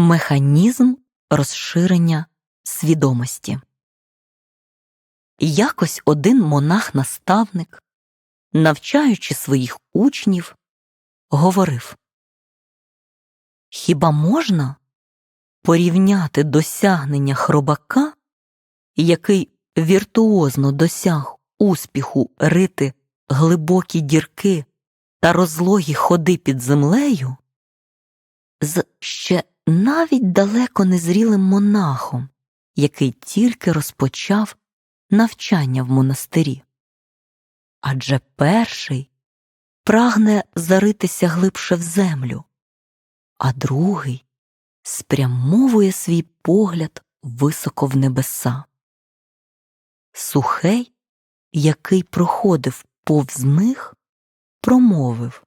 Механізм розширення свідомості. Якось один монах-наставник, навчаючи своїх учнів, говорив Хіба можна порівняти досягнення хробака, який віртуозно досяг успіху рити глибокі дірки та розлогі ходи під землею, з ще навіть далеко незрілим монахом, який тільки розпочав навчання в монастирі. Адже перший прагне заритися глибше в землю, а другий спрямовує свій погляд високо в небеса. Сухей, який проходив повз них, промовив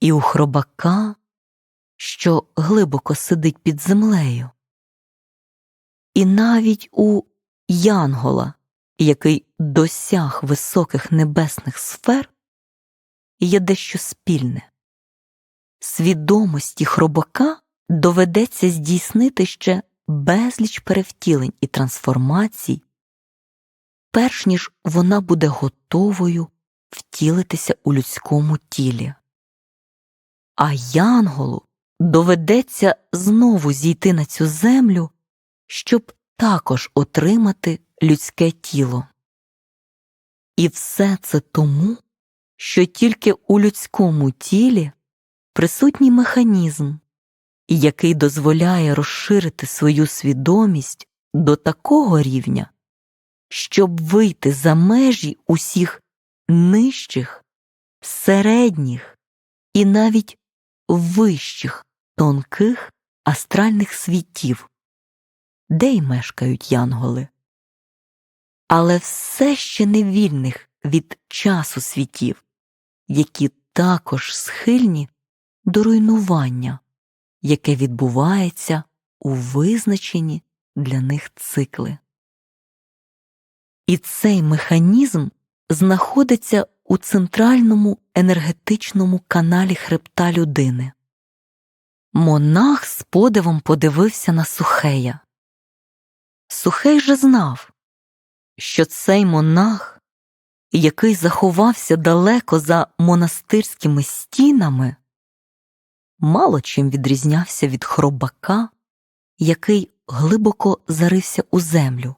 І у хробака, що глибоко сидить під землею, і навіть у Янгола, який досяг високих небесних сфер, є дещо спільне. Свідомості хробака доведеться здійснити ще безліч перевтілень і трансформацій, перш ніж вона буде готовою втілитися у людському тілі. А янголу доведеться знову зійти на цю землю, щоб також отримати людське тіло. І все це тому, що тільки у людському тілі присутній механізм, який дозволяє розширити свою свідомість до такого рівня, щоб вийти за межі усіх нижчих, середніх і навіть вищих тонких астральних світів, де й мешкають янголи. Але все ще не вільних від часу світів, які також схильні до руйнування, яке відбувається у визначені для них цикли. І цей механізм знаходиться у центральному енергетичному каналі хребта людини. Монах з подивом подивився на Сухея. Сухей же знав, що цей монах, який заховався далеко за монастирськими стінами, мало чим відрізнявся від хробака, який глибоко зарився у землю